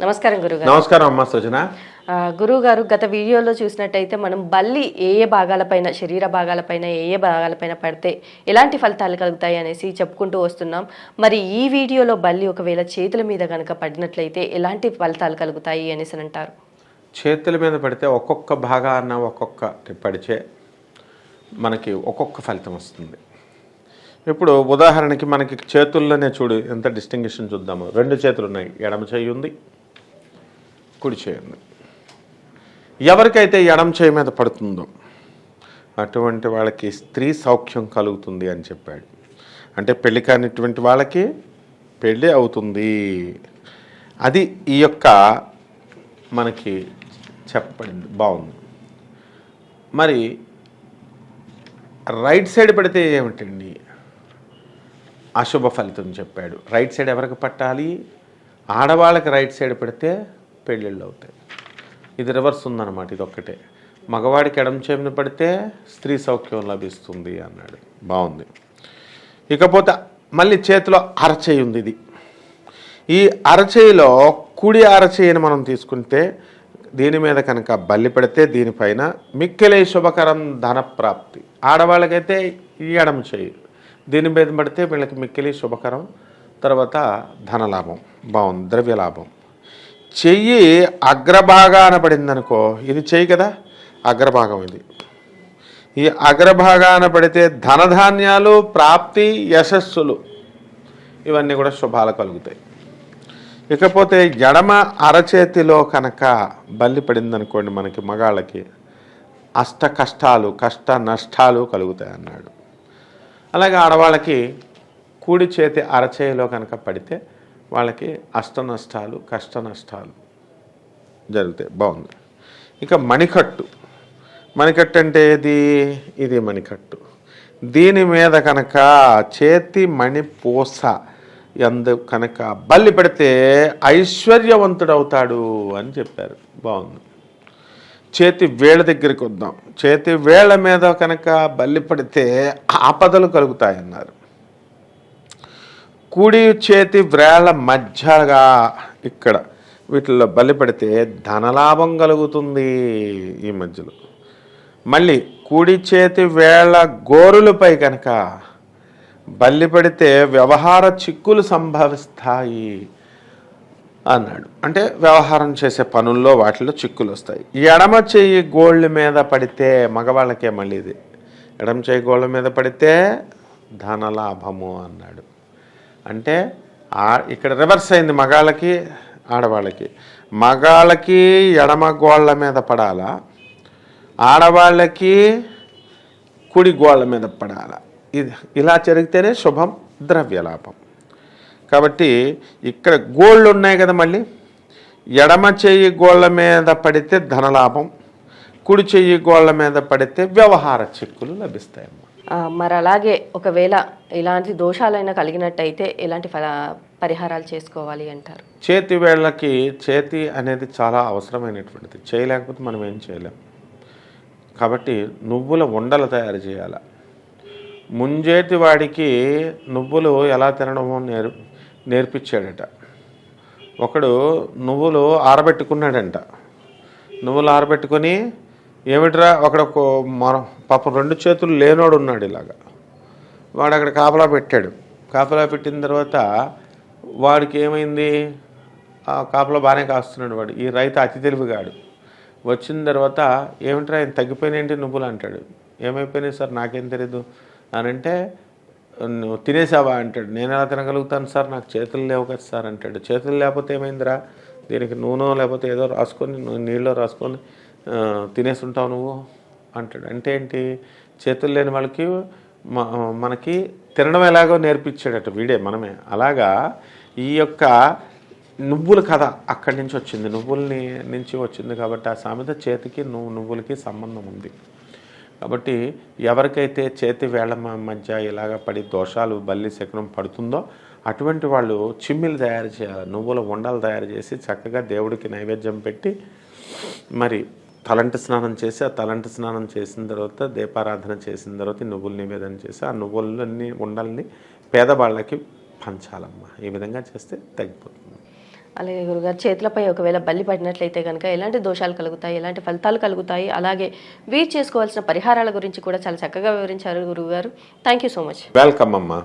నమస్కారం గురుగారు. నమస్కారం అమ్మ సృజన. ఆ, గురువు గారు గత వీడియోలో చూసినట్టయితే మనం బల్లి ఏ ఏ భాగాలపైన శరీర భాగాలపైన ఏ ఏ భాగాలపైన పడితే ఎలాంటి ఫలితాలు కలుగుతాయి అనేసి చెప్పుకుంటూ వస్తున్నాం. మరి ఈ వీడియోలో బల్లి ఒకవేళ చేతుల మీద కనుక పడినట్లయితే ఎలాంటి ఫలితాలు కలుగుతాయి అనేసి అని అంటారు. చేతుల మీద పడితే ఒక్కొక్క భాగాన ఒక్కొక్క పడిచే మనకి ఒక్కొక్క ఫలితం వస్తుంది. ఇప్పుడు ఉదాహరణకి మనకి చేతుల్లోనే చూడు ఎంత డిస్టింగ్విషన్ చూద్దాము. రెండు చేతులు ఉన్నాయి ఎడమ చేయి ఉంది కుడి చేయండి ఎవరికైతే ఎడం చేయి మీద పడుతుందో అటువంటి వాళ్ళకి స్త్రీ సౌఖ్యం కలుగుతుంది అని చెప్పాడు. అంటే పెళ్ళి కానిటువంటి వాళ్ళకి పెళ్ళి అవుతుంది. అది ఈ యొక్క మనకి చెప్పండి బాగుంది. మరి రైట్ సైడ్ పడితే ఏమిటండి? అశుభ ఫలితం చెప్పాడు. రైట్ సైడ్ ఎవరికి పట్టాలి? ఆడవాళ్ళకి రైట్ సైడ్ పడితే పెళ్ళిళ్ళు అవుతాయి. ఇది రివర్స్ ఉందన్నమాట ఇది ఒక్కటే. మగవాడికి ఎడం చేమిన పడితే స్త్రీ సౌఖ్యం లభిస్తుంది అన్నాడు. బాగుంది. ఇకపోతే మళ్ళీ చేతిలో అరచేయి ఉంది ఇది. ఈ అరచేయిలో కుడి అరచేయిని మనం తీసుకుంటే దీని మీద కనుక బల్లి పెడితే దీనిపైన మిక్కిలే శుభకరం ధనప్రాప్తి. ఆడవాళ్ళకైతే ఈ ఎడం చేయి. దీని మీద పడితే వీళ్ళకి మిక్కిలి శుభకరం తర్వాత ధనలాభం. బాగుంది. ద్రవ్య లాభం చెయ్యి అగ్రభాగాన పడిందనుకో ఇది చెయ్యి కదా? అగ్రభాగం ఇది. ఈ అగ్రభాగాన పడితే ధనధాన్యాలు ప్రాప్తి యశస్సులు ఇవన్నీ కూడా శుభాలు కలుగుతాయి. ఇకపోతే ఎడమ అరచేతిలో కనుక బల్లి పడిందనుకోండి మనకి మగాళ్ళకి అష్ట కష్టాలు కష్ట నష్టాలు కలుగుతాయి అన్నాడు. అలాగే ఆడవాళ్ళకి కూడి చేతి అరచేయిలో కనుక పడితే వాళ్ళకి అష్ట నష్టాలు కష్ట నష్టాలు జరుగుతాయి. బాగుంది. ఇక మణికట్టు. మణికట్టు అంటే ఇది ఇది మణికట్టు. దీని మీద కనుక చేతి మణిపూస ఎందు కనుక బల్లి పెడితే ఐశ్వర్యవంతుడవుతాడు అని చెప్పారు. బాగుంది. చేతి వేళ్ళ దగ్గరికి వద్దాం. చేతి వేళ్ళ మీద కనుక బల్లి పడితే ఆపదలు కలుగుతాయన్నారు. కుడి చేతి వ్రేళ్ళ మధ్యగా ఇక్కడ వీటిల్లో బలి పడితే ధనలాభం కలుగుతుంది ఈ మధ్యలో. మళ్ళీ కుడి చేతి వేళ గోరులపై కనుక బల్లి పడితే వ్యవహార చిక్కులు సంభవిస్తాయి అన్నాడు. అంటే వ్యవహారం చేసే పనుల్లో వాటిలో చిక్కులు వస్తాయి. ఎడమ చెయ్యి గోళ్ళ మీద పడితే మగవాళ్ళకే మళ్ళీ ఇది. ఎడమ చెయ్యి గోళ్ళ మీద పడితే ధనలాభము అన్నాడు. అంటే ఇక్కడ రివర్స్ అయింది మగాళ్ళకి ఆడవాళ్ళకి. మగాళ్ళకి ఎడమ గోళ్ళ మీద పడాలా? ఆడవాళ్ళకి కుడి గోళ్ళ మీద పడాలా? ఇది ఇలా జరిగితేనే శుభం ద్రవ్యలాభం. కాబట్టి ఇక్కడ గోళ్ళు ఉన్నాయి కదా మళ్ళీ. ఎడమ చెయ్యి గోళ్ళ మీద పడితే ధనలాభం కుడి చెయ్యి గోళ్ళ మీద పడితే వ్యవహార చిక్కులు లభిస్తాయమ్మా. మరి అలాగే ఒకవేళ ఇలాంటి దోషాలైనా కలిగినట్టయితే ఎలాంటి పరిహారాలు చేసుకోవాలి అంటారు? చేతి వేళ్ళకి చేతి అనేది చాలా అవసరమైనటువంటిది. చేయలేకపోతే మనం ఏం చేయలేం. కాబట్టి నువ్వుల ఉండలు తయారు చేయాలి. ముంజేటి వాడికి నువ్వులు ఎలా తినడమో నేర్ నేర్పించాడట. ఒకడు నువ్వులు ఆరబెట్టుకున్నాడంట. నువ్వులు ఆరబెట్టుకొని ఏమిట్రా అక్కడ ఒక మన పాపం రెండు చేతులు లేనోడు ఉన్నాడు ఇలాగా. వాడు అక్కడ కాపలా పెట్టాడు. కాపలా పెట్టిన తర్వాత వాడికి ఏమైంది? ఆ కాపలా బాగానే కాస్తున్నాడు వాడు. ఈ రైతు అతి తెలివిగాడు వచ్చిన తర్వాత ఏమిట్రా ఆయన తగ్గిపోయినేంటి నువ్వులు అంటాడు. ఏమైపోయినాయి సార్? నాకేం తెలియదు అని అంటే నువ్వు తినేసావా? అంటాడు. నేను ఎలా తినగలుగుతాను సార్? నాకు చేతులు లేవు కదా సార్ అంటాడు. చేతులు లేకపోతే ఏమైందిరా? దీనికి నూనె లేకపోతే ఏదో రాసుకొని నీళ్ళలో రాసుకొని తినేస్తుంటావు తినేసి ఉంటావు నువ్వు? అంటాడు. అంటే ఏంటి? చేతులు లేని వాళ్ళకి మనకి తినడం ఎలాగో నేర్పించాడట వీడే మనమే. అలాగా ఈ యొక్క నువ్వుల కథ అక్కడి నుంచి వచ్చింది. నువ్వుల్ని నుంచి వచ్చింది కాబట్టి ఆ సామెత చేతికి నువ్వు నువ్వులకి సంబంధం ఉంది. కాబట్టి ఎవరికైతే చేతి వేళ మధ్య ఇలాగ పడి దోషాలు బల్లి శకనం పడుతుందో అటువంటి వాళ్ళు చిమ్మిలు తయారు చేయాలి. నువ్వుల ఉండలు తయారు చేసి చక్కగా దేవుడికి నైవేద్యం పెట్టి మరి తలంటి స్నానం చేసి ఆ తలంటి స్నానం చేసిన తర్వాత దీపారాధన చేసిన తర్వాత నువ్వులు నివేదన చేసి ఆ నువ్వులన్నీ ఉండల్ని పేదవాళ్ళకి పంచాలమ్మా. ఈ విధంగా చేస్తే తగ్గిపోతుంది. అలాగే గురుగారు చేతులపై ఒకవేళ బల్లి పడినట్లయితే కనుక ఎలాంటి దోషాలు కలుగుతాయి ఎలాంటి ఫలితాలు కలుగుతాయి అలాగే వీరు చేసుకోవాల్సిన పరిహారాల గురించి కూడా చాలా చక్కగా వివరించారు గురువుగారు. Thank you so much welcome అమ్మా.